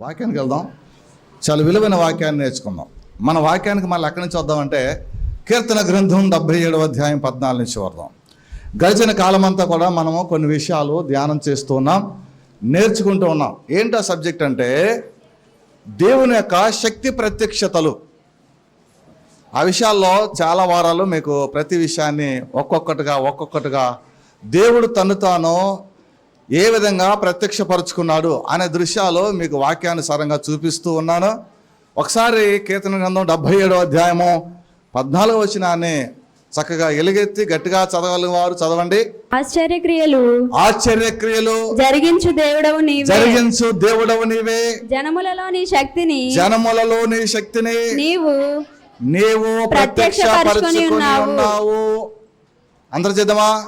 వాక్యానికి వెళ్దాం. చాలా విలువైన వాక్యాన్ని నేర్చుకుందాం. మన వాక్యానికి మళ్ళీ ఎక్కడి నుంచి వద్దామంటే కీర్తన గ్రంథం డెబ్బై ఏడవ అధ్యాయం పద్నాలుగు నుంచి వద్దాం. గడిచిన కాలమంతా కూడా మనము కొన్ని విషయాలు ధ్యానం చేస్తూ ఉన్నాం నేర్చుకుంటూ ఉన్నాం. ఏంటో సబ్జెక్ట్ అంటే దేవుని యొక్క శక్తి ప్రత్యక్షతలు. ఆ విషయాల్లో చాలా వారాలు మీకు ప్రతి విషయాన్ని ఒక్కొక్కటిగా ఒక్కొక్కటిగా దేవుడు తను తాను ఏ విధంగా ప్రత్యక్షపరుచుకున్నాడు అనే దృశ్యాలు మీకు వాక్యానుసారంగా చూపిస్తూ ఉన్నాను. ఒకసారి కీర్తన గ్రంథం డెబ్భై ఏడో అధ్యాయము పద్నాలుగో వచ్చినాన్ని చక్కగా ఎలుగెత్తి గట్టిగా చదవగలిగిన వారు చదవండి. ఆశ్చర్యక్రియలు. ఆశ్చర్యక్రియలు. జరిగించు దేవుడవు నీవే. జరిగించు దేవుడవు నీవే. జనములలో నీ శక్తిని. జనములలో నీ శక్తిని. నీవు నీవు ఉన్నావు. ఉన్నావు. అందరు చేద్దామా?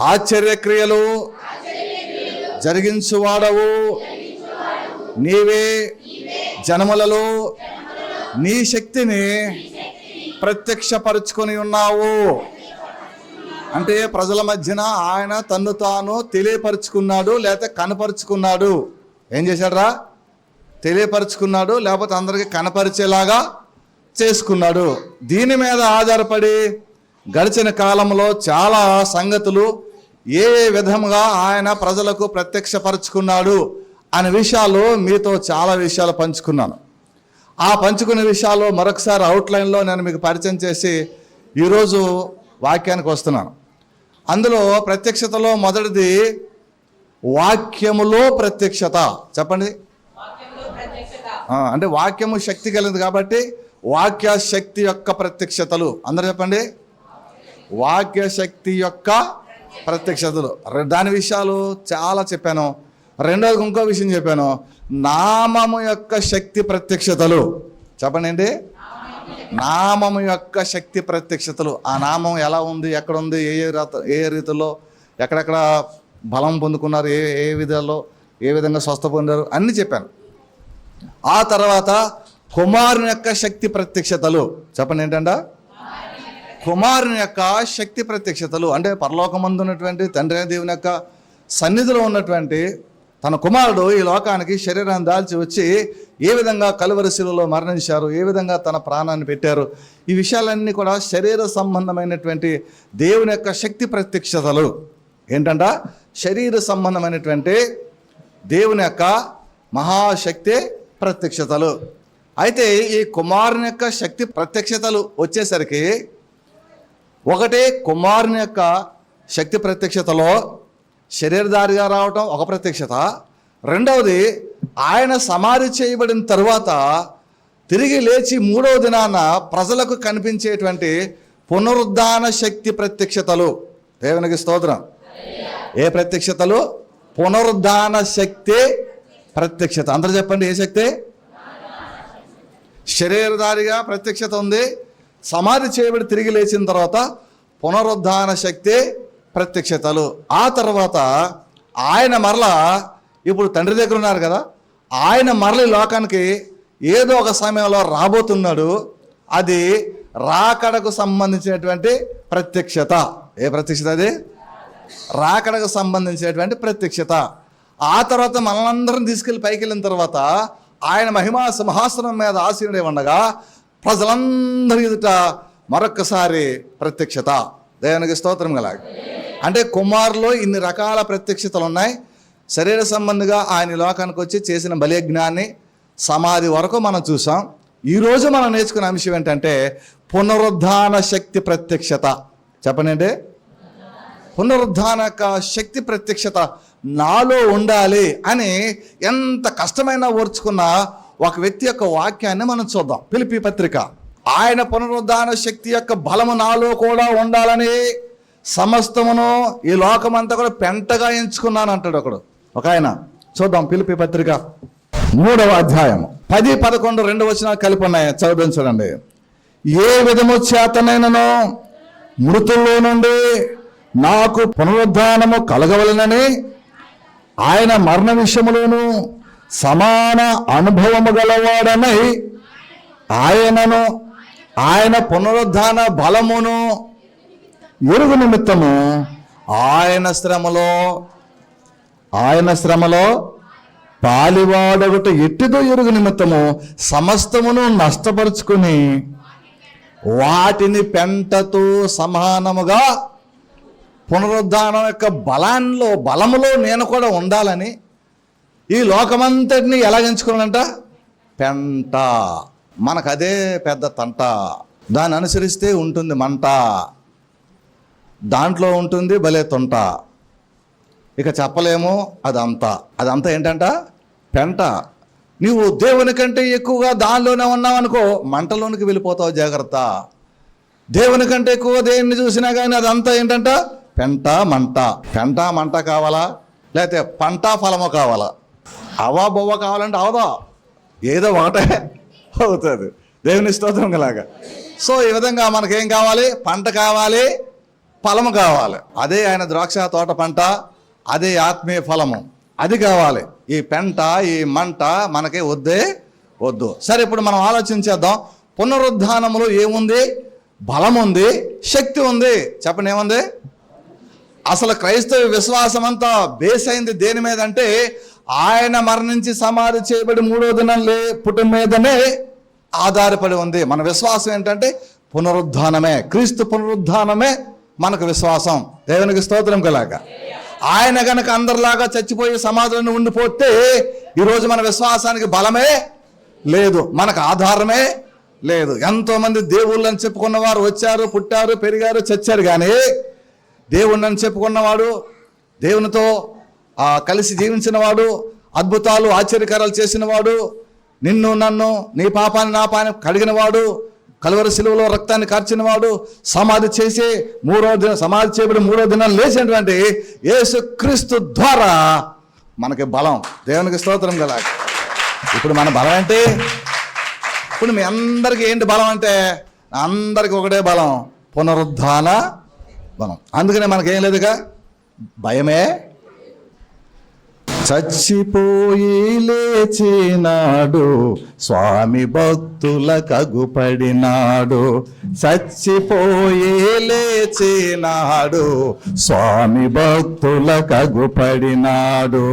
ఆశ్చర్యక్రియలు. జరిగించువాడవు. నీవే జనములలో నీ శక్తిని ప్రత్యక్షపరుచుకొని ఉన్నావు. అంటే ప్రజల మధ్యన ఆయన తన్ను తాను తెలియపరుచుకున్నాడు లేకపోతే కనపరుచుకున్నాడు. ఏం చేశాడ్రా? తెలియపరుచుకున్నాడు లేకపోతే అందరికీ కనపరిచేలాగా చేసుకున్నాడు. దీని మీద ఆధారపడి గడిచిన కాలంలో చాలా సంగతులు ఏ ఏ విధముగా ఆయన ప్రజలకు ప్రత్యక్షపరుచుకున్నాడు అనే విషయాలు మీతో చాలా విషయాలు పంచుకున్నాను. ఆ పంచుకునే విషయాలు మరొకసారి అవుట్లైన్లో నేను మీకు పరిచయం చేసి ఈరోజు వాక్యానికి వస్తున్నాను. అందులో ప్రత్యక్షతలో మొదటిది వాక్యములో ప్రత్యక్షత. చెప్పండి. అంటే వాక్యము శక్తి కలిగింది కాబట్టి వాక్య శక్తి యొక్క ప్రత్యక్షతలు. అందరూ చెప్పండి. వాక్య శక్తి యొక్క ప్రత్యక్షతలు దాని విషయాలు చాలా చెప్పాను. రెండోది ఇంకో విషయం చెప్పాను. నామము యొక్క శక్తి ప్రత్యక్షతలు. చెప్పండి నామము యొక్క శక్తి ప్రత్యక్షతలు. ఆ నామం ఎలా ఉంది? ఎక్కడ ఉంది? ఏ ఏ ఏ రీతిలో ఎక్కడెక్కడ బలం పొందుకున్నారు? ఏ ఏ విధాల్లో ఏ విధంగా స్వస్థ పొందారు? అన్నీ చెప్పాను. ఆ తర్వాత కుమారుని యొక్క శక్తి ప్రత్యక్షతలు. చెప్పండి ఏంటంటే? కుమారుని యొక్క శక్తి ప్రత్యక్షతలు అంటే పరలోకమందు ఉన్నటువంటి తండ్రి దేవుని యొక్క సన్నిధిలో ఉన్నటువంటి తన కుమారుడు ఈ లోకానికి శరీరాన్ని దాల్చి వచ్చి ఏ విధంగా కలువరిశిలలో మరణించారు ఏ విధంగా తన ప్రాణాన్ని పెట్టారు ఈ విషయాలన్నీ కూడా శరీర సంబంధమైనటువంటి దేవుని యొక్క శక్తి ప్రత్యక్షతలు. ఏంటంట? శరీర సంబంధమైనటువంటి దేవుని యొక్క మహాశక్తి ప్రత్యక్షతలు. అయితే ఈ కుమారుని యొక్క శక్తి ప్రత్యక్షతలు వచ్చేసరికి ఒకటి కుమారుని యొక్క శక్తి ప్రత్యక్షతలో శరీరధారిగా రావటం ఒక ప్రత్యక్షత. రెండవది ఆయన సమాధి చేయబడిన తరువాత తిరిగి లేచి మూడవ దినాన ప్రజలకు కనిపించేటువంటి పునరుద్ధాన శక్తి ప్రత్యక్షతలు. దేవునికి స్తోత్రం. ఏ ప్రత్యక్షతలు? పునరుద్ధాన శక్తి ప్రత్యక్షత. అందరూ చెప్పండి ఏ శక్తి? శరీరధారిగా ప్రత్యక్షత ఉంది. సమాధి చేయబడి తిరిగి లేచిన తర్వాత పునరుద్ధాన శక్తి ప్రత్యక్షతలు. ఆ తర్వాత ఆయన మరలా ఇప్పుడు తండ్రి దగ్గర ఉన్నారు కదా ఆయన మరల లోకానికి ఏదో ఒక సమయంలో రాబోతున్నాడు. అది రాకడకు సంబంధించినటువంటి ప్రత్యక్షత. ఏ ప్రత్యక్షత అది? రాకడకు సంబంధించినటువంటి ప్రత్యక్షత. ఆ తర్వాత మనలందరం తీసుకెళ్ళి పైకి వెళ్ళిన తర్వాత ఆయన మహిమా సింహాసనం మీద ఆసీనుడే ఉండగా ప్రజలందరి ఎదుట మరొక్కసారి ప్రత్యక్షత. దేవునికి స్తోత్రం గల అంటే కుమారులో ఇన్ని రకాల ప్రత్యక్షతలు ఉన్నాయి. శరీర సంబంధిగా ఆయన లోకానికి వచ్చి చేసిన బలియజ్ఞాన్ని సమాధి వరకు మనం చూసాం. ఈరోజు మనం నేర్చుకున్న అంశం ఏంటంటే పునరుద్ధాన శక్తి ప్రత్యక్షత. చెప్పనండి పునరుద్ధాన శక్తి ప్రత్యక్షత నాలో ఉండాలి అని ఎంత కష్టమైనా ఓర్చుకున్న ఒక వ్యక్తి యొక్క వాక్యాన్ని మనం చూద్దాం. పిలిపి పత్రిక. ఆయన పునరుద్ధాన శక్తి యొక్క బలము నాలో కూడా ఉండాలని సమస్తమును ఈ లోకమంతా కూడా పెంటగా ఎంచుకున్నాను అంటాడు ఒకడు. ఒక ఆయన. చూద్దాం పిలిపి పత్రిక. మూడవ అధ్యాయం పది పదకొండు రెండు వచ్చిన కలిపి ఉన్నాయి. చదువు చూడండి. ఏ విధము చేతనైనను మృతుల్లో నుండి నాకు పునరుద్ధానము కలగవలనని ఆయన మరణ విషయములోను సమాన అనుభవము గలవాడనై ఆయనను ఆయన పునరుద్ధాన బలమును ఎరుగు నిమిత్తము ఆయన శ్రమలో ఆయన శ్రమలో పాలివాడొకటి ఎట్టిదో ఎరుగు నిమిత్తము సమస్తమును నష్టపరుచుకుని వాటిని పెంటతో సమానముగా పునరుద్ధానం యొక్క బలాల్లో బలములో నేను కూడా ఉండాలని ఈ లోకమంతటిని ఎలాగించుకున్నానంట పెంట. మనకు అదే పెద్ద తంట. దాన్ని అనుసరిస్తే ఉంటుంది మంట. దాంట్లో ఉంటుంది భలే తొంట. ఇక చెప్పలేము అదంతా. అదంతా ఏంటంట? పెంట. నీవు దేవుని కంటే ఎక్కువగా దానిలోనే ఉన్నావు అనుకో మంటలోనికి వెళ్ళిపోతావు జాగ్రత్త. దేవుని కంటే ఎక్కువ దేన్ని చూసినా కానీ అదంతా ఏంటంట? పెంట మంట. పెంట మంట కావాలా? లేకపోతే పంట ఫలము కావాలా? అవా బొవ్వ కావాలంటే అవదా? ఏదో ఒకటే అవుతుంది. దేవుని స్తోత్రం లాగా సో ఈ విధంగా మనకేం కావాలి? పంట కావాలి ఫలము కావాలి. అదే ఆయన ద్రాక్ష తోట పంట అదే ఆత్మీయ ఫలము. అది కావాలి. ఈ పెంట ఈ మంట మనకి వద్దే వద్దు. సరే ఇప్పుడు మనం ఆలోచించేద్దాం. పునరుద్ధానములో ఏముంది? బలం ఉంది శక్తి ఉంది. చెప్పండి ఏముంది? అసలు క్రైస్తవ విశ్వాసం అంతా బేస్ అయింది దేని మీద అంటే ఆయన మరణించి సమాధి చేయబడి మూడో దినం లే పుట్టిన మీదనే ఆధారపడి ఉంది. మన విశ్వాసం ఏంటంటే పునరుద్ధానమే. క్రీస్తు పునరుద్ధానమే మనకు విశ్వాసం. దేవునికి స్తోత్రం కలాగా ఆయన గనక అందరిలాగా చచ్చిపోయి సమాధులను ఉండిపోతే ఈరోజు మన విశ్వాసానికి బలమే లేదు. మనకు ఆధారమే లేదు. ఎంతోమంది దేవుళ్ళని దేవుళ్ళు అని చెప్పుకున్న వారు వచ్చారు పుట్టారు పెరిగారు చచ్చారు కానీ దేవుణ్ణి అని చెప్పుకున్నవాడు దేవునితో కలిసి జీవించినవాడు అద్భుతాలు ఆశ్చర్యకరాలు చేసినవాడు నిన్ను నన్ను నీ పాపాన్ని నా పాని కడిగినవాడు కలువరి శిలువలో రక్తాన్ని కార్చినవాడు సమాధి చేసి మూడో దిన సమాధి చేయబడి మూడో దినం లేచినటువంటి యేసుక్రీస్తు ద్వారా మనకి బలం దేవునికి స్తోత్రం కదా. ఇప్పుడు మన బలం ఏంటి? ఇప్పుడు మీ అందరికీ ఏంటి బలం అంటే? అందరికి ఒకటే బలం పునరుద్ధాన బలం. అందుకనే మనకేం లేదుగా? భయమే. చచ్చిపోయి లేచినాడు స్వామి భక్తుల కగుపడినాడు. చచ్చిపోయి లేచినాడు స్వామి భక్తుల కగుపడినాడు.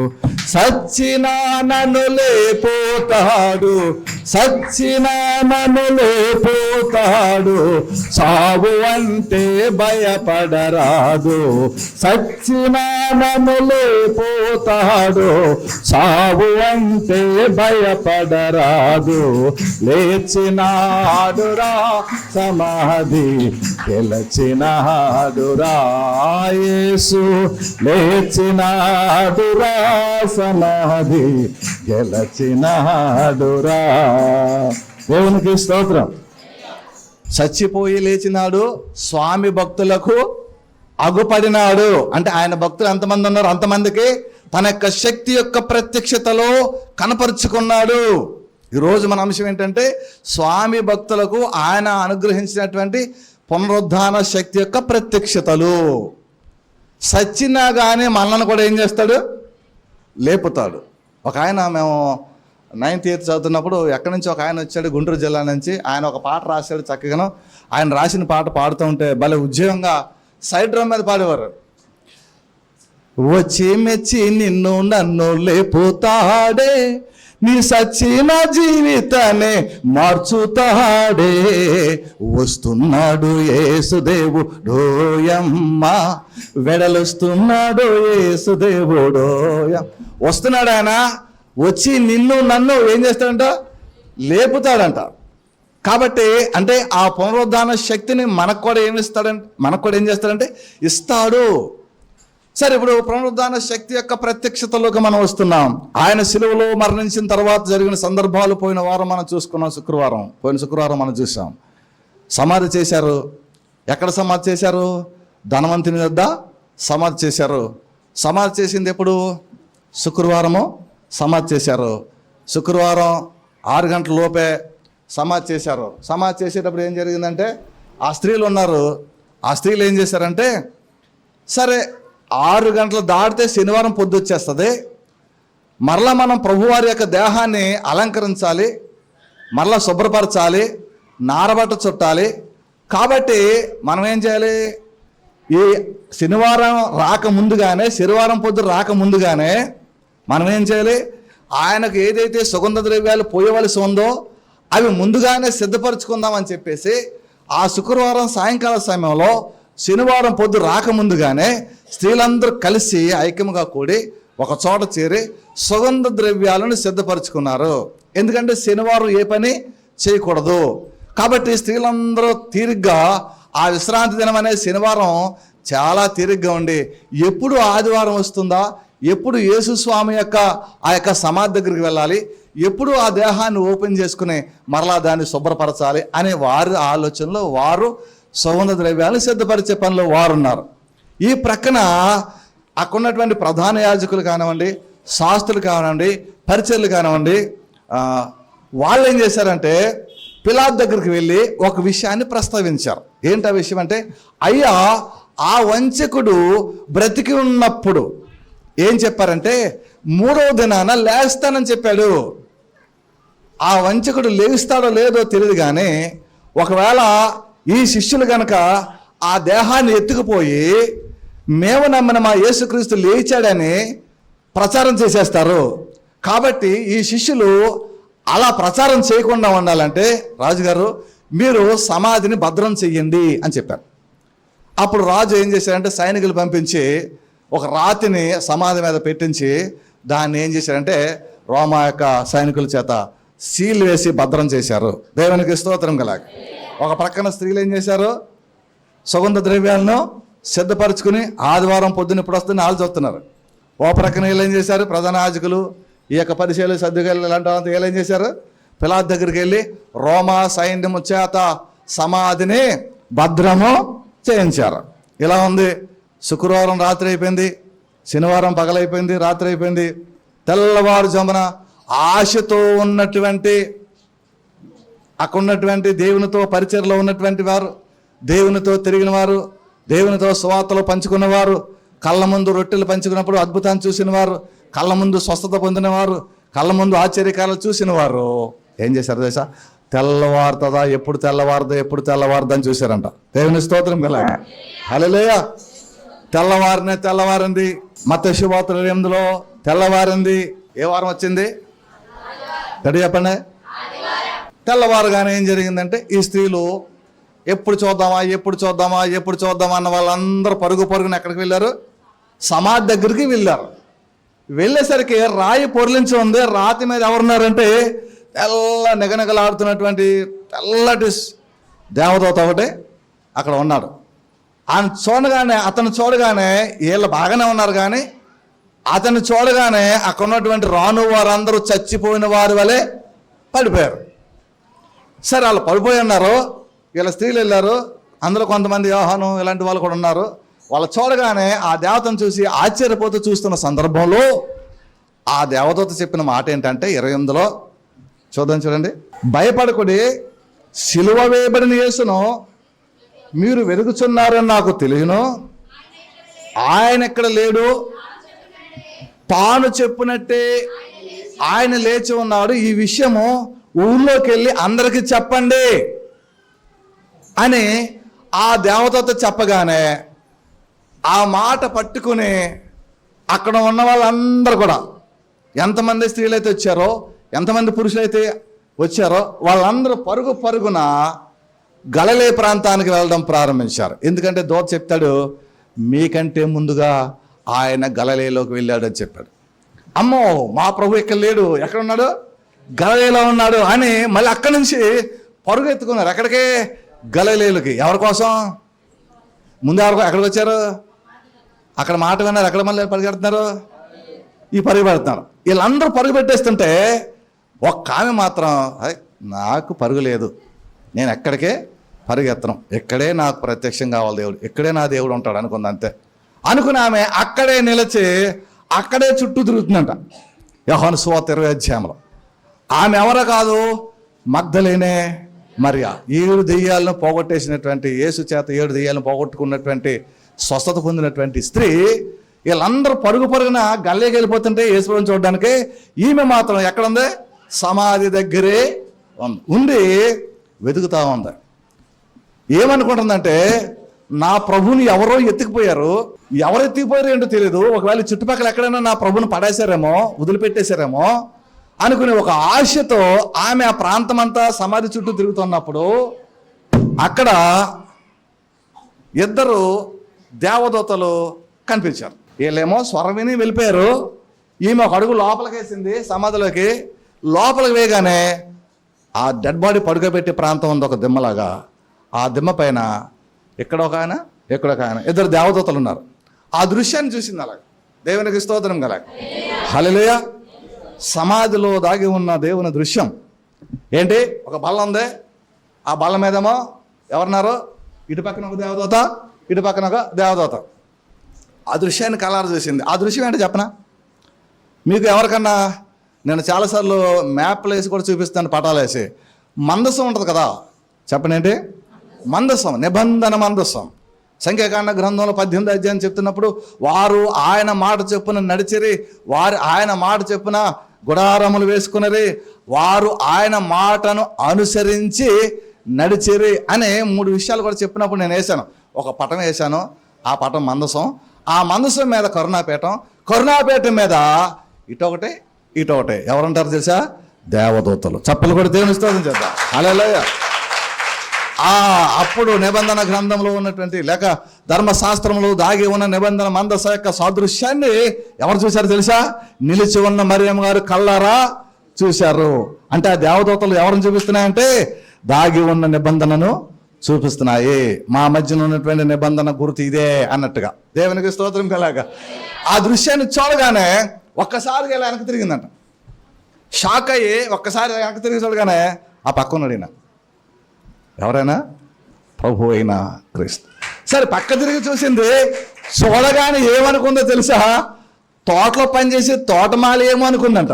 సచ్చినా నన్ను లేపోతాడు సచ్చినా నన్ను లేపోతాడు. సావు అంటే భయపడరాదు సచ్చినా నన్ను లేపోతాడు. సావు అంటే భయపడరాదు. లేచినాడురా సమాధి గెలచినాడురా యేసు. లేచినాడురా సమాధి గెలచినాడురా దేవునికి స్తోత్రం. చచ్చిపోయి లేచినాడు స్వామి భక్తులకు అగుపడినాడు. అంటే ఆయన భక్తులు ఎంతమంది ఉన్నారు? అంతమందికి తన యొక్క శక్తి యొక్క ప్రత్యక్షతలో కనపరుచుకున్నాడు. ఈరోజు మన అంశం ఏంటంటే స్వామి భక్తులకు ఆయన అనుగ్రహించినటువంటి పునరుద్ధాన శక్తి యొక్క ప్రత్యక్షతలు. సచ్చినా కానీ మనల్ని కూడా ఏం చేస్తాడు? లేపుతాడు. ఒక ఆయన మేము నైన్త్ ఇయర్ చదువుతున్నప్పుడు ఎక్కడి నుంచి ఒక ఆయన వచ్చాడు? గుంటూరు జిల్లా నుంచి. ఆయన ఒక పాట రాశాడు చక్కగాను. ఆయన రాసిన పాట పాడుతూ ఉంటే భలే ఉద్యోగంగా సైడ్ డ్రమ్ మీద పాడేవారు. వచ్చి మెచ్చి నిన్ను నన్ను లేపుతాడే నీ సచ్చిన జీవితాన్ని మార్చుతాడే. వస్తున్నాడు యేసుదేవుడోయమ్మ వెడలొస్తున్నాడు యేసుదేవుడోయ వస్తున్నాడు ఆయన వచ్చి నిన్ను నన్ను ఏం చేస్తాడంట? లేపుతాడంట. కాబట్టి అంటే ఆ పునరుద్ధాన శక్తిని మనకు కూడా ఏమి ఇస్తాడంటే? మనకు కూడా ఏం చేస్తాడంటే ఇస్తాడు. సరే ఇప్పుడు పునరుద్ధాన శక్తి యొక్క ప్రత్యక్షతలోకి మనం వస్తున్నాం. ఆయన సిలువలో మరణించిన తర్వాత జరిగిన సందర్భాలు పోయిన వారం మనం చూసుకున్నాం శుక్రవారం. పోయిన శుక్రవారం మనం చూసాం సమాధి చేశారు. ఎక్కడ సమాధి చేశారు? ధనవంతుని వద్ద సమాధి చేశారు. సమాధి చేసింది ఎప్పుడు? శుక్రవారము సమాధి చేశారు. శుక్రవారం ఆరు గంటల లోపే సమాధి చేశారు. సమాధి చేసేటప్పుడు ఏం జరిగిందంటే ఆ స్త్రీలు ఉన్నారు. ఆ స్త్రీలు ఏం చేశారంటే సరే ఆరు గంటలు దాటితే శనివారం పొద్దు వచ్చేస్తుంది మరలా మనం ప్రభువారి యొక్క దేహాన్ని అలంకరించాలి మరలా శుభ్రపరచాలి నారబట్ట చుట్టాలి. కాబట్టి మనం ఏం చేయాలి? ఈ శనివారం రాక ముందుగానే శనివారం పొద్దు రాక ముందుగానే మనం ఏం చేయాలి? ఆయనకు ఏదైతే సుగంధ ద్రవ్యాలు పోయవలసి ఉందో అవి ముందుగానే సిద్ధపరచుకుందామని చెప్పేసి ఆ శుక్రవారం సాయంకాల సమయంలో శనివారం పొద్దు రాకముందుగానే స్త్రీలందరూ కలిసి ఐక్యముగా కూడి ఒక చోట చేరి సుగంధ ద్రవ్యాలను సిద్ధపరచుకున్నారు. ఎందుకంటే శనివారం ఏ పని చేయకూడదు. కాబట్టి స్త్రీలందరూ తీరిగ్గా ఆ విశ్రాంతి దినం అనే శనివారం చాలా తీరిగ్గా ఉండి ఎప్పుడు ఆదివారం వస్తుందా? ఎప్పుడు యేసు స్వామి యొక్క ఆ యొక్క సమాధి దగ్గరికి వెళ్ళాలి? ఎప్పుడు ఆ దేహాన్ని ఓపెన్ చేసుకుని మరలా దాన్ని శుభ్రపరచాలి? అనే వారి ఆలోచనలో వారు సుగంధ ద్రవ్యాలను సిద్ధపరిచే పనిలో వారు ఉన్నారు ఈ ప్రక్కన అక్కడున్నటువంటి ప్రధాన యాజకులు కానివ్వండి శాస్త్రులు కానివ్వండి పరిచయలు కానివ్వండి వాళ్ళు ఏం చేశారంటే పిలాత్ దగ్గరికి వెళ్ళి ఒక విషయాన్ని ప్రస్తావించారు. ఏంటి ఆ విషయం అంటే అయ్యా ఆ వంచకుడు బ్రతికి ఉన్నప్పుడు ఏం చెప్పారంటే మూడవ దినాన లేస్తానని చెప్పాడు. ఆ వంచకుడు లేస్తాడో లేదో తెలియదు కానీ ఒకవేళ ఈ శిష్యులు కనుక ఆ దేహాన్ని ఎత్తుకుపోయి మేము నమ్మిన మా యేసుక్రీస్తు లేచాడని ప్రచారం చేసేస్తారు. కాబట్టి ఈ శిష్యులు అలా ప్రచారం చేయకుండా ఉండాలంటే రాజుగారు మీరు సమాధిని భద్రం చెయ్యండి అని చెప్పారు. అప్పుడు రాజు ఏం చేశారంటే సైనికులు పంపించి ఒక రాతిని సమాధి మీద పెట్టించి దాన్ని ఏం చేశారంటే రోమా యొక్క సైనికుల చేత సీల్ వేసి భద్రం చేశారు. దేవునికి స్తోత్రం కలాగ. ఒక ప్రక్కన స్త్రీలు ఏం చేశారు? సుగంధ ద్రవ్యాలను సిద్ధపరచుకుని ఆదివారం పొద్దున్న ఇప్పుడు వస్తుంది వాళ్ళు చూస్తున్నారు. ఓ ప్రక్కన ఏం చేశారు? ప్రధాన యాజకులు ఈ యొక్క పరిశీలి సర్దుకెళ్ళి ఇలాంటి వాళ్ళంతా ఏం చేశారు? పిలాద్ దగ్గరికి వెళ్ళి రోమా సైన్యము చేత సమాధిని భద్రము చేయించారు. ఇలా ఉంది. శుక్రవారం రాత్రి అయిపోయింది. శనివారం పగలైపోయింది రాత్రి అయిపోయింది. తెల్లవారుజామున ఆశతో ఉన్నటువంటి అక్కడ ఉన్నటువంటి దేవునితో పరిచయలో ఉన్నటువంటి వారు దేవునితో తిరిగిన వారు దేవునితో సువార్తలు పంచుకున్నవారు కళ్ళ ముందు రొట్టెలు పంచుకున్నప్పుడు అద్భుతాన్ని చూసిన వారు కళ్ళ ముందు స్వస్థత పొందినవారు కళ్ళ ముందు ఆశ్చర్యకాలు చూసిన వారు ఏం చేశారు దేశ తెల్లవారుతుందా? ఎప్పుడు తెల్లవారుదా? ఎప్పుడు తెల్లవారుదా అని చూశారంట. దేవుని స్తోత్రం గల హల్లెలూయా. తెల్లవారినే తెల్లవారింది. మత శుభాత్ర ఎందులో తెల్లవారింది. ఏ వారం వచ్చింది? గడి చెప్పండి. తెల్లవారుగానే ఏం జరిగిందంటే ఈ స్త్రీలు ఎప్పుడు చూద్దామా ఎప్పుడు చూద్దామా ఎప్పుడు చూద్దామా అన్న వాళ్ళందరూ పరుగు పరుగున ఎక్కడికి వెళ్ళారు? సమాధి దగ్గరికి వెళ్ళారు. వెళ్ళేసరికి రాయి పొరలించి ఉంది. రాతి మీద ఎవరున్నారంటే తెల్ల నిగనిగలాడుతున్నటువంటి తెల్లటి దేవదూత ఒకటి అక్కడ ఉన్నాడు. ఆయన చూడగానే అతను చూడగానే వీళ్ళు బాగానే ఉన్నారు కానీ అతను చూడగానే అక్కడ ఉన్నటువంటి రాను వారందరూ చచ్చిపోయిన వారి వలె పడిపోయారు. సరే వాళ్ళు పడిపోయి ఉన్నారు. వీళ్ళ స్త్రీలు వెళ్ళారు. అందులో కొంతమంది యోహాను ఇలాంటి వాళ్ళు కూడా ఉన్నారు. వాళ్ళు చూడగానే ఆ దేవతను చూసి ఆశ్చర్యపోతూ చూస్తున్న సందర్భంలో ఆ దేవతతో చెప్పిన మాట ఏంటంటే ఇరవై ఎనిమిదిలో చూద్దాం చూడండి. భయపడకుడి సిలువ వేయబడిన యేసును మీరు వెలుగుచున్నారని నాకు తెలియను. ఆయన ఎక్కడ లేడు? తాను చెప్పినట్టే ఆయన లేచి ఉన్నాడు. ఈ విషయము ఊళ్ళోకి వెళ్ళి అందరికీ చెప్పండి. అని ఆ దేవతతో చెప్పగానే ఆ మాట పట్టుకుని అక్కడ ఉన్న వాళ్ళందరూ కూడా ఎంతమంది స్త్రీలైతే వచ్చారో ఎంతమంది పురుషులైతే వచ్చారో వాళ్ళందరూ పరుగు పరుగున గలలే ప్రాంతానికి వెళ్ళడం ప్రారంభించారు. ఎందుకంటే దోత చెప్తాడు మీకంటే ముందుగా ఆయన గలలేలోకి వెళ్ళాడు అని చెప్పాడు. అమ్మో మా ప్రభు ఇక్కడ లేడు ఎక్కడ ఉన్నాడు? గలలేలో ఉన్నాడు అని మళ్ళీ అక్కడి నుంచి పరుగు ఎత్తుకున్నారు. ఎక్కడికే గలలేలకి. ఎవరి కోసం? ముందు ఎవరు ఎక్కడికి వచ్చారు? అక్కడ మాట విన్నారు ఎక్కడ మళ్ళీ పరిగెడుతున్నారు? ఈ పరుగు పెడుతున్నారు. వీళ్ళందరూ పరుగు పెట్టేస్తుంటే ఒక్క ఆమె మాత్రం "అయ్, నాకు పరుగు లేదు. నేను ఎక్కడికే పరిగెత్తను. ఇక్కడే నాకు ప్రత్యక్షం కావాలి దేవుడు. ఇక్కడే నా దేవుడు ఉంటాడు అనుకుంది అంతే. అనుకుని ఆమె అక్కడే నిలిచి అక్కడే చుట్టూ తిరుగుతుందంట. యహోన్ సువాత ఇరవై అధ్యాయంలో. ఆమె ఎవరో కాదు? మగ్ధలేనే. మరి ఏడు దెయ్యాలను పోగొట్టేసినటువంటి యేసు చేత ఏడు దెయ్యాలను పోగొట్టుకున్నటువంటి స్వస్థత పొందినటువంటి స్త్రీ వీళ్ళందరూ పరుగు పరుగున గల్లేకి వెళ్ళిపోతుంటే యేసుప్రభుని చూడడానికి ఈమె మాత్రం ఎక్కడుంది? సమాధి దగ్గరే ఉంది. ఉండి వెతుకుతా ఉంది. ఏమనుకుంటుందంటే నా ప్రభుని ఎవరో ఎత్తుకుపోయారు. ఎవరు ఎత్తుకుపోయారు ఏంటో తెలియదు ఒకవేళ చుట్టుపక్కల ఎక్కడైనా నా ప్రభుని పడేశారేమో వదిలిపెట్టేశారేమో అనుకుని ఒక ఆశతో ఆమె ఆ ప్రాంతమంతా సమాధి చుట్టూ తిరుగుతున్నప్పుడు అక్కడ ఇద్దరు దేవదూతలు కనిపించారు. వీళ్ళేమో స్వరం విని వెళ్ళిపోయారు. ఈమె ఒక అడుగు లోపలికి వేసింది సమాధిలోకి. లోపలికి వేయగానే ఆ డెడ్ బాడీ పడుకోబెట్టే ప్రాంతం ఉంది ఒక దిమ్మలాగా. ఆ దిమ్మ పైన ఇక్కడ ఒక ఆయన ఇక్కడ ఒక ఆయన ఇద్దరు దేవదూతలు ఉన్నారు. ఆ దృశ్యాన్ని చూసింది అలాగ. దేవునికి స్తోత్రం గల హల్లెలూయా. సమాధిలో దాగి ఉన్న దేవుని దృశ్యం. ఏంటి? ఒక బల్ల ఉంది. ఆ బల్ల మీదేమో ఎవరున్నారు? ఇటు పక్కన ఒక దేవదూత ఇటు పక్కన ఒక దేవదూత. ఆ దృశ్యాన్ని కలారు చేసింది. ఆ దృశ్యం ఏంటో చెప్పనా? మీకు ఎవరికన్నా నేను చాలాసార్లు మ్యాప్లు వేసి కూడా చూపిస్తాను పటాలు వేసి. మందసం ఉంటుంది కదా. చెప్పండి ఏంటి? మందసం నిబంధన మందసం. సంఖ్యాకాండ గ్రంథంలో పద్దెనిమిది అధ్యాయం చెప్తున్నప్పుడు వారు ఆయన మాట చెప్పున నడిచిరి వారు ఆయన మాట చెప్పున గుడారములు వేసుకున్నరి వారు ఆయన మాటను అనుసరించి నడిచిరి అనే మూడు విషయాలు కూడా చెప్పినప్పుడు నేను వేశాను. ఒక పటం వేశాను ఆ పటం మందసం. ఆ మందసం మీద కరుణాపీఠం. కరుణాపీఠం మీద ఇటొకటి ఇటొకటి ఎవరంటారు తెలుసా? దేవదూతలు. చప్పలు కూడా దేవుని స్తోత్రం చేద్దాం అలా ఆ అప్పుడు నిబంధన గ్రంథంలో ఉన్నటువంటి లేక ధర్మశాస్త్రంలో దాగి ఉన్న నిబంధన మందస యొక్క సాదృశ్యాన్ని ఎవరు చూశారు తెలుసా? నిలిచి ఉన్న మరియమ్మ గారు కళ్ళారా చూశారు. అంటే ఆ దేవదూతలు ఎవరిని చూపిస్తున్నాయంటే దాగి ఉన్న నిబంధనను చూపిస్తున్నాయి. మా మధ్యన ఉన్నటువంటి నిబంధన గుర్తు ఇదే అన్నట్టుగా. దేవునికి స్తోత్రం కలాగా ఆ దృశ్యాన్ని చూడగానే ఒక్కసారిగా ఇలా వెనక్కి తిరిగిందంట. షాక్ అయ్యి ఒక్కసారి వెనక్కి తిరిగి చూడగానే ఆ పక్కన అడిగిన ఎవరైనా? ప్రభు అయిన క్రీస్తు. సరే పక్క తిరిగి చూసింది చూడగానే ఏమనుకుందో తెలుసా? తోటలో పనిచేసి తోటమాలి ఏమో అనుకుందంట.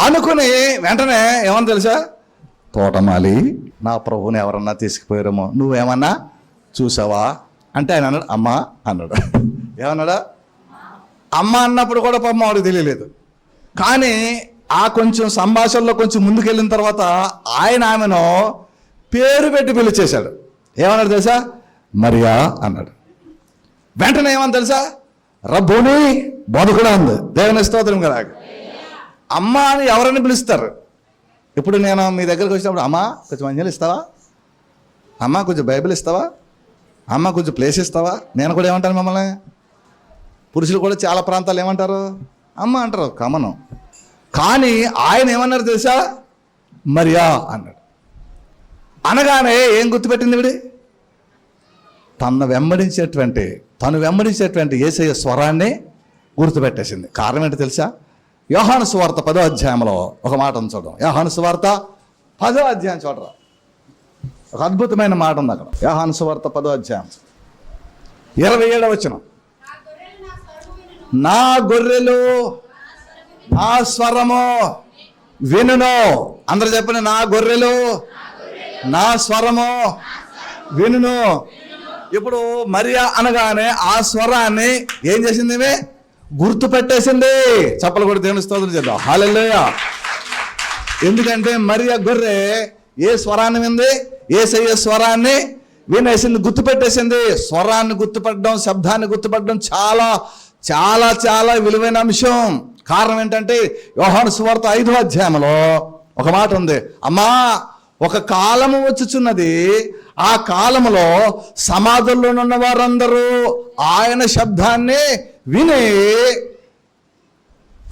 అనుకుని వెంటనే ఏమని తెలుసా? తోటమాలి నా ప్రభుని ఎవరన్నా తీసుకుపోయారేమో. నువ్వేమన్నా చూసావా? అంటే ఆయన అన్నాడు అమ్మా అన్నాడు. ఏమన్నాడా? అమ్మ అన్నప్పుడు కూడా పాపం వాడికి తెలియలేదు. కానీ ఆ కొంచెం సంభాషణలో కొంచెం ముందుకెళ్ళిన తర్వాత ఆయన ఆమెను పేరు పెట్టి పిలిచేశాడు ఏమన్నాడు తెలుసా? మరియా అన్నాడు. వెంటనే ఏమని తెలుసా? రబ్బోని బోధకుడా ఉంది దేవుని స్తోత్రం కదా. అమ్మ అని ఎవరైనా పిలుస్తారు? ఇప్పుడు నేను మీ దగ్గరికి వచ్చినప్పుడు అమ్మ కొంచెం అంజలి ఇస్తావా? అమ్మ కొంచెం బైబిల్ ఇస్తావా? అమ్మ కొంచెం ప్లేస్ ఇస్తావా? నేను కూడా ఏమంటాను మమ్మల్ని? పురుషులు కూడా చాలా ప్రాంతాలు ఏమంటారు? అమ్మ అంటారు కమనం. కానీ ఆయన ఏమన్నారు తెలుసా? మరియా అన్నాడు. అనగానే ఏం గుర్తుపెట్టింది విడి? తను వెంబడించేటువంటి తను వెంబడించేటువంటి ఏసయ్య స్వరాన్ని గుర్తుపెట్టేసింది. కారణం ఏంటో తెలుసా? యోహాను సువార్త పదో అధ్యాయంలో ఒక మాట చూడడం యోహాను సువార్త పదో అధ్యాయం చూడరా? ఒక అద్భుతమైన మాట ఉంది అక్కడ. యోహాను సువార్త పదో అధ్యాయం. ఇరవై ఏడవ వచ్చిన నా గొర్రెలు నా స్వరము వినును. అందరు చెప్పండి నా గొర్రెలు నా స్వరము వినును. ఇప్పుడు మరియా అనగానే ఆ స్వరాన్ని ఏం చేసింది గుర్తుపెట్టేసింది గుర్తు పెట్టేసింది. చప్పలు కూడా దేవుని స్తోత్రం చేద్దాం. ఎందుకంటే మరియా గొర్రె ఏ స్వరాన్ని వింది? ఏసయ్య స్వరాన్ని వినేసింది గుర్తుపెట్టేసింది స్వరాన్ని గుర్తుపట్టడం శబ్దాన్ని గుర్తుపట్టడం చాలా చాలా చాలా విలువైన అంశం. కారణం ఏంటంటే యోహాను సువార్త ఐదో అధ్యాయంలో ఒక మాట ఉంది. అమ్మా ఒక కాలము వచ్చుచున్నది. ఆ కాలములో సమాధుల్లో ఉన్న వారందరూ ఆయన శబ్దాన్ని విని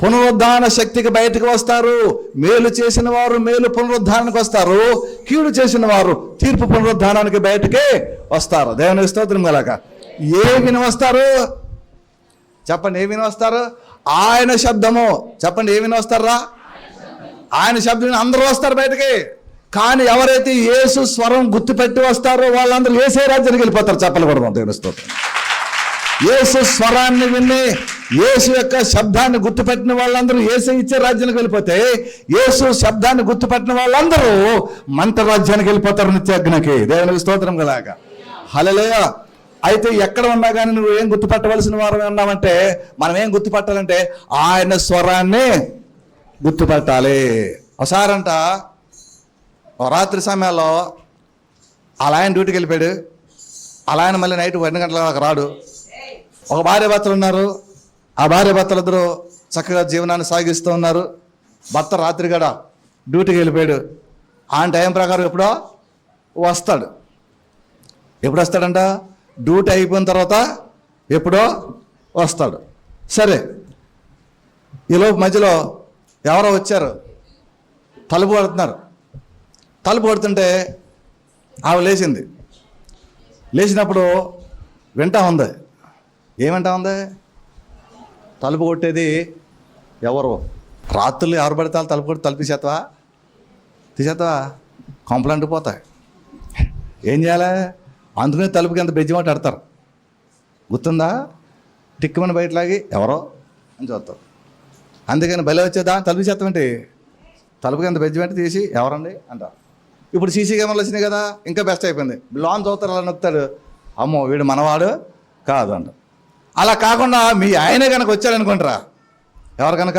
పునరుద్ధాన శక్తికి బయటకు వస్తారు. మేలు చేసిన వారు మేలు పునరుద్ధానానికి వస్తారు. కీడు చేసిన వారు తీర్పు పునరుద్ధానానికి బయటకే వస్తారు. దేవుని స్తోత్రం కలక ఏ విని వస్తారు? చెప్పండి ఏ విని వస్తారు? ఆయన శబ్దము. చెప్పండి ఏ విని వస్తారా? ఆయన శబ్దం అందరూ వస్తారు బయటకి. కానీ ఎవరైతే యేసు స్వరం గుర్తుపెట్టి వస్తారో వాళ్ళందరూ ఏసే రాజ్యానికి వెళ్ళిపోతారు. చెప్పలు కూడా దేవుని స్తోత్రం. యేసు స్వరాన్ని విని యేసు యొక్క శబ్దాన్ని గుర్తుపెట్టిన వాళ్ళందరూ ఏసే ఇచ్చే రాజ్యానికి వెళ్ళిపోతే యేసు శబ్దాన్ని గుర్తుపెట్టిన వాళ్ళందరూ మంట రాజ్యానికి వెళ్ళిపోతారు నిత్యాగ్నికి దేవునికి స్తోత్రం కలాక హలలేయ అయితే ఎక్కడ ఉన్నా కానీ నువ్వు ఏం గుర్తుపట్టవలసిన వారు ఉన్నామంటే మనం ఏం గుర్తుపట్టాలంటే ఆయన స్వరాన్ని గుర్తుపట్టాలి. ఒకసారంట రాత్రి సమయాల్లో అలా ఆయన డ్యూటీకి వెళ్ళిపోయాడు. అలా ఆయన మళ్ళీ నైట్ రెండు గంటల దాకా రాడు. ఒక భార్య భర్తలు ఉన్నారు. ఆ భార్య భర్తలు చక్కగా జీవనాన్ని సాగిస్తూ ఉన్నారు. భర్త రాత్రి గడ డ్యూటీకి వెళ్ళిపోయాడు. ఆ టైం ప్రకారం ఎప్పుడో వస్తాడు. ఎప్పుడు వస్తాడంట? డ్యూటీ అయిపోయిన తర్వాత ఎప్పుడో వస్తాడు. సరే ఈలోపు మధ్యలో ఎవరో వచ్చారు. తలుపు పడుతున్నారు. తలుపు కొడుతుంటే ఆమె లేచింది. లేచినప్పుడు వింటా ఉంది. ఏమంటా ఉంది? తలుపు కొట్టేది ఎవరు? రాత్రులు ఎవరు పడితే వాళ్ళు తలుపు కొట్టి తలుపు తీసేస్తావా? తీసేస్తావా? కంప్లైంట్ పోతాయి. ఏం చేయాలి? అందుకనే తలుపుకి ఎంత బెజ్జిమాట ఆడతారు. గుర్తుందా? టిక్కుమని బయటలాగి ఎవరో అని చూస్తారు అందుకని బలి వచ్చేదా? తలుపు చేస్తామంటే తలుపుకి ఎంత బెజ్జిమెంట్ తీసి ఎవరండి అంటారు. ఇప్పుడు సీసీ కెమెరాలు వచ్చినాయి కదా ఇంకా బెస్ట్ అయిపోయింది. లోన్ చూస్తారు అలా నొక్కుతాడు అమ్మో వీడు మనవాడు కాదు అంట అలా కాకుండా మీ ఆయన కనుక వచ్చారనుకుంటారా ఎవరు కనుక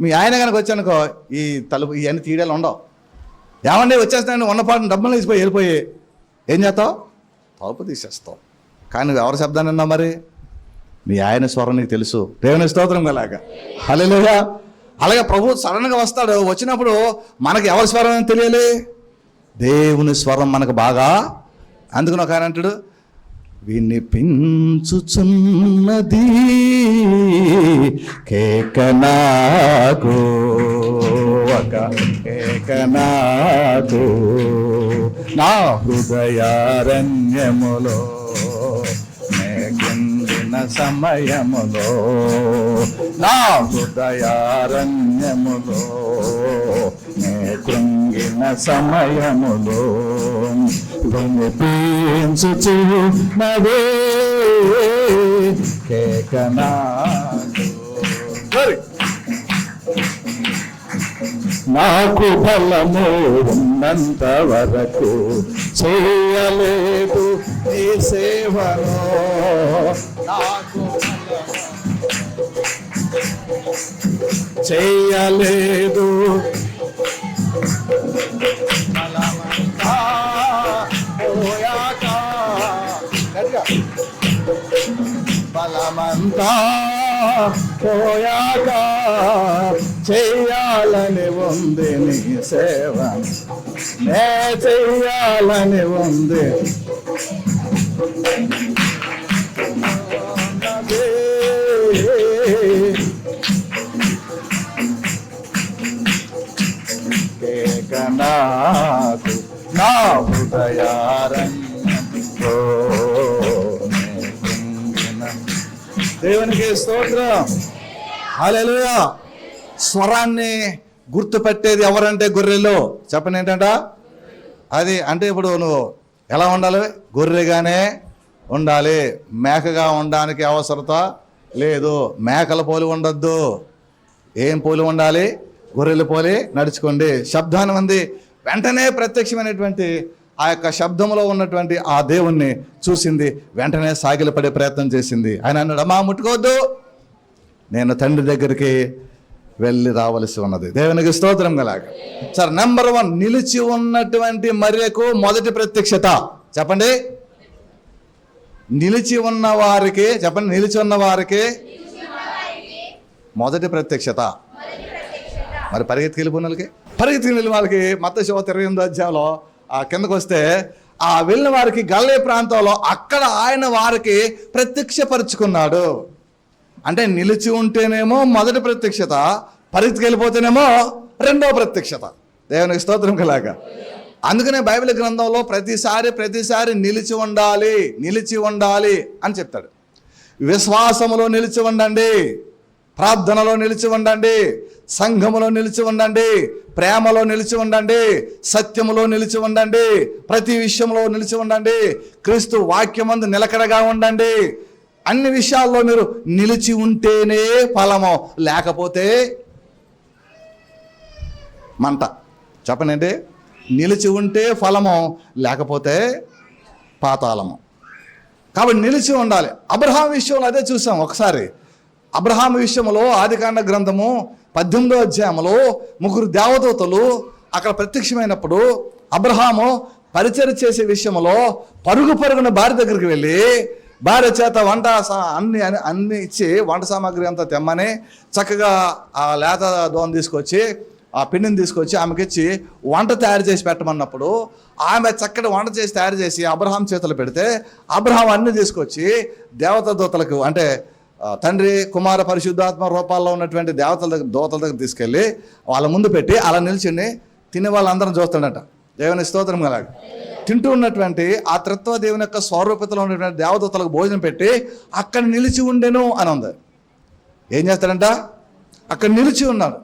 మీ ఆయన కనుక వచ్చానుకో ఈ తలుపు ఇవన్నీ తీయడాలు ఉండవు. ఏమండి వచ్చేస్తానండి ఉన్నపాటు డబ్బులు వేసిపోయి వెళ్ళిపోయి ఏం చేస్తావు? తలుపు తీసేస్తావు. కానీ నువ్వు ఎవరి శబ్దాన్ని విన్నావు మరి? మీ ఆయన స్వరం నీకు తెలుసు. దేవుని స్తోత్రం అలాగా. హల్లెలూయా అలాగే ప్రభు సడన్గా వస్తాడు. వచ్చినప్పుడు మనకి ఎవరి స్వరం అని తెలియాలి? దేవుని స్వరం మనకు బాగా అందుకని ఒక ఆయన అంటాడు వినిపించుచున్నది కేకనాకు ఒక కేకనాకు నా హృదయారణ్యములో మేఘిందిన సమయములో నా హృదయారణ్యములో కృంగిన సమయములో వినిపించుచు నవే కేకనాకు నాకు బలము ఉన్నంత వరకు చేయలేదు ఈ సేవలో. నాకు చేయలేదు బలమంతా పోయాక చెయ్యాలని ఉంది నీ సేవ. నే చెయ్యాలని ఉంది? కేక నాకు నా హృదయారంగ. దేవునికి స్తోత్రం. హల్లెలూయా. స్వరాన్ని గుర్తుపెట్టేది ఎవరంటే గొర్రెలు? చెప్పండి ఏంటంట? అది అంటే ఇప్పుడు నువ్వు ఎలా ఉండాలి? గొర్రెగానే ఉండాలి. మేకగా ఉండడానికి అవసరత లేదు. మేకల పోలి ఉండొద్దు. ఏం పోలి ఉండాలి? గొర్రెల పోలి నడుచుకోండి. శబ్దాన్ని మంది వెంటనే ప్రత్యక్షమైనటువంటి ఆ యొక్క శబ్దంలో ఉన్నటువంటి ఆ దేవుణ్ణి చూసింది వెంటనే సాగిలపడే ప్రయత్నం చేసింది. ఆయన అన్నాడు అమ్మా ముట్టుకోవద్దు. నేను తండ్రి దగ్గరికి వెళ్ళి రావలసి ఉన్నది. దేవునికి స్తోత్రం గలాగ సార్ నెంబర్ వన్ నిలిచి ఉన్నటువంటి మర్యకు మొదటి ప్రత్యక్షత. చెప్పండి. నిలిచి ఉన్న వారికి చెప్పండి నిలిచి ఉన్న వారికి మొదటి ప్రత్యక్షత. మరి పరిగెత్తికి వెళ్ళిపోయిన వాళ్ళకి? పరిగెత్తికి వెళ్ళిన వాళ్ళకి మత శివ ఇరవై ఎనిమిది అధ్యాయంలో ఆ కిందకు వస్తే ఆ వెళ్ళిన వారికి గల్లే ప్రాంతంలో అక్కడ ఆయన వారికి ప్రత్యక్షపరుచుకున్నాడు. అంటే నిలిచి ఉంటేనేమో మొదటి ప్రత్యక్షత పరిగెత్తికి రెండో ప్రత్యక్షత. దేవునికి స్తోత్రం కలాగా అందుకనే బైబిల్ గ్రంథంలో ప్రతిసారి ప్రతిసారి నిలిచి ఉండాలి నిలిచి ఉండాలి అని చెప్తాడు. విశ్వాసములో నిలిచి ఉండండి. ప్రార్థనలో నిలిచి ఉండండి సంఘములో నిలిచి ఉండండి ప్రేమలో నిలిచి ఉండండి సత్యములో నిలిచి ఉండండి ప్రతి విషయంలో నిలిచి ఉండండి క్రీస్తు వాక్యమందు నిలకడగా ఉండండి. అన్ని విషయాల్లో మీరు నిలిచి ఉంటేనే ఫలము. లేకపోతే మంట. చెప్పనండి? నిలిచి ఉంటే ఫలము లేకపోతే పాతాళము. కాబట్టి నిలిచి ఉండాలి. అబ్రహాం విషయంలో అదే చూసాం ఒకసారి. అబ్రహాం విషయంలో ఆదికాండ గ్రంథము పద్దెనిమిదో అధ్యాయంలో ముగ్గురు దేవదూతలు అక్కడ ప్రత్యక్షమైనప్పుడు అబ్రహాము పరిచయం చేసే విషయంలో పరుగు పరుగున భార్య దగ్గరికి వెళ్ళి భార్య చేత వంట అన్ని అన్ని- ఇచ్చి వంట సామాగ్రి అంతా తెమ్మని చక్కగా ఆ లేత దోన్ తీసుకొచ్చి ఆ పిండిని తీసుకొచ్చి ఆమెకి ఇచ్చి వంట తయారు చేసి పెట్టమన్నప్పుడు ఆమె చక్కటి వంట చేసి తయారు చేసి అబ్రహాం చేతులు పెడితే అబ్రహాం అన్ని తీసుకొచ్చి దేవత దూతలకు అంటే తండ్రి కుమార పరిశుద్ధాత్మ రూపాల్లో ఉన్నటువంటి దేవతల దగ్గర దోతల దగ్గర తీసుకెళ్ళి వాళ్ళ ముందు పెట్టి అలా నిల్చుని తినే వాళ్ళందరం చూస్తాడట. దేవుని స్తోత్రం కలాగ తింటూ ఉన్నటువంటి ఆ త్రిత్వ దేవుని యొక్క స్వరూపతలో ఉన్నటువంటి దేవదూతలకు భోజనం పెట్టి అక్కడ నిలిచి ఉండెను అని ఉంది ఏం చేస్తాడంట? అక్కడ నిలిచి ఉన్నాడు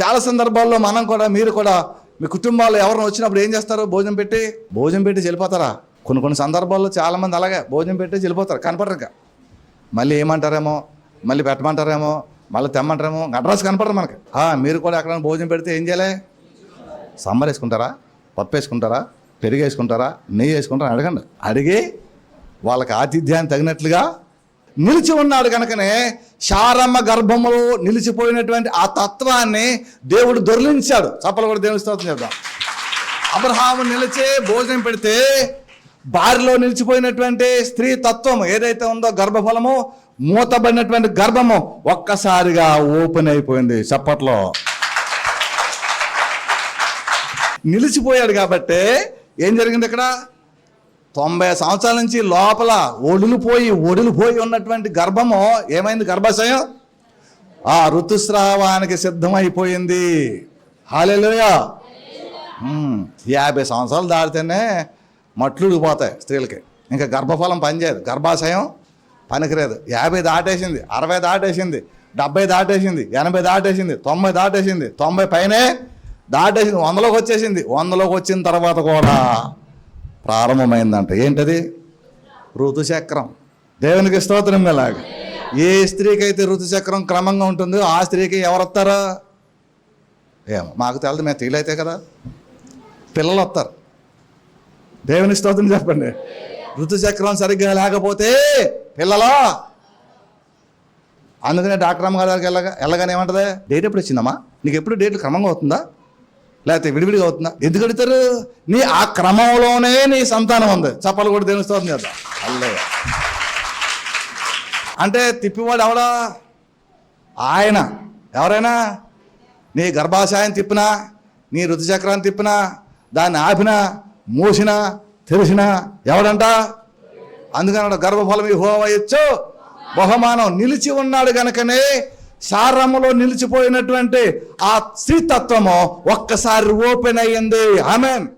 చాలా సందర్భాల్లో మనం కూడా మీరు కూడా మీ కుటుంబాలు ఎవరైనా వచ్చినప్పుడు ఏం చేస్తారు? భోజనం పెట్టి భోజనం పెట్టి చెల్లిపోతారా? కొన్ని కొన్ని సందర్భాల్లో చాలామంది అలాగే భోజనం పెట్టి చెల్లిపోతారు. కనపడరు మళ్ళీ ఏమంటారేమో? మళ్ళీ పెట్టమంటారేమో? మళ్ళీ తెమ్మంటారేమో? అడ్రస్ కనపడరు మనకి. మీరు కూడా ఎక్కడైనా భోజనం పెడితే ఏం చేయాలి? సమ్మర్ వేసుకుంటారా? పప్పు వేసుకుంటారా? పెరుగు వేసుకుంటారా? నెయ్యి వేసుకుంటారా? అడగండి. అడిగి వాళ్ళకి ఆతిథ్యాన్ని తగినట్లుగా నిలిచి ఉన్నాడు కనుకనే శారమ్మ గర్భములో నిలిచిపోయినటువంటి ఆ తత్వాన్ని దేవుడు దొరిలించాడు. చప్పలు కూడా దేవుని స్తోత్రం చేద్దాం అబ్రహాము నిలిచే భోజనం పెడితే బారిలో నిలిచిపోయినటువంటి స్త్రీ తత్వం ఏదైతే ఉందో గర్భఫలము మూతబడినటువంటి గర్భము ఒక్కసారిగా ఓపెన్ అయిపోయింది చప్పట్లో. నిలిచిపోయాడు కాబట్టి ఏం జరిగింది ఇక్కడ? తొంభై సంవత్సరాల నుంచి లోపల ఒడిలిపోయి ఒడిలిపోయి ఉన్నటువంటి గర్భము ఏమైంది గర్భాశయం? ఆ ఋతుస్రావానికి సిద్ధమైపోయింది. హాలేలుయా యాభై సంవత్సరాలు దాటితేనే మట్లు పోతాయి స్త్రీలకి. ఇంకా గర్భఫలం పనిచేయదు గర్భాశయం పనికిరేదు. యాభై దాటేసింది అరవై దాటేసింది డెబ్బై దాటేసింది ఎనభై దాటేసింది తొంభై దాటేసింది తొంభై పైనే దాటేసింది వందలోకి వచ్చేసింది. వందలోకి వచ్చిన తర్వాత కూడా ప్రారంభమైందంట. ఏంటది? ఋతుచక్రం. దేవునికి స్తోత్రం ఎలాగ ఏ స్త్రీకి అయితే ఋతుచక్రం క్రమంగా ఉంటుందో ఆ స్త్రీకి ఎవరు వస్తారా ఏమో మాకు తెలియదు మేము తీలైతే కదా. పిల్లలు వస్తారు దేవుని స్తోత్రం చెప్పండి. ఋతుచక్రం సరిగ్గా లేకపోతే పిల్లలు? అందుకనే డాక్టర్ అమ్మగారికి వెళ్ళగా వెళ్ళగానే ఏమంటది? డేట్ ఎప్పుడు వచ్చిందమ్మా నీకు ఎప్పుడు డేట్ క్రమంగా అవుతుందా? లేకపోతే విడివిడిగా అవుతుందా? ఎందుకు అడుగుతారు? నీ ఆ క్రమంలోనే నీ సంతానం ఉంది. చప్పలు కూడా దేవుని స్తోత్రం చేద్దాం. అల్లే అంటే తిప్పివాడు ఎవడా? ఆయన. ఎవరైనా? నీ గర్భాశయం తిప్పినా నీ ఋతుచక్రాన్ని తిప్పినా దాన్ని ఆపినా మూసినా తెలిసినా ఎవడంట? అందుకని గర్భఫలం హోవయచ్చు బహుమానం నిలిచి ఉన్నాడు గనకనే సారములో నిలిచిపోయినటువంటి ఆ స్త్రీతత్వము ఒక్కసారి ఓపెన్ అయ్యింది. ఆమెన్.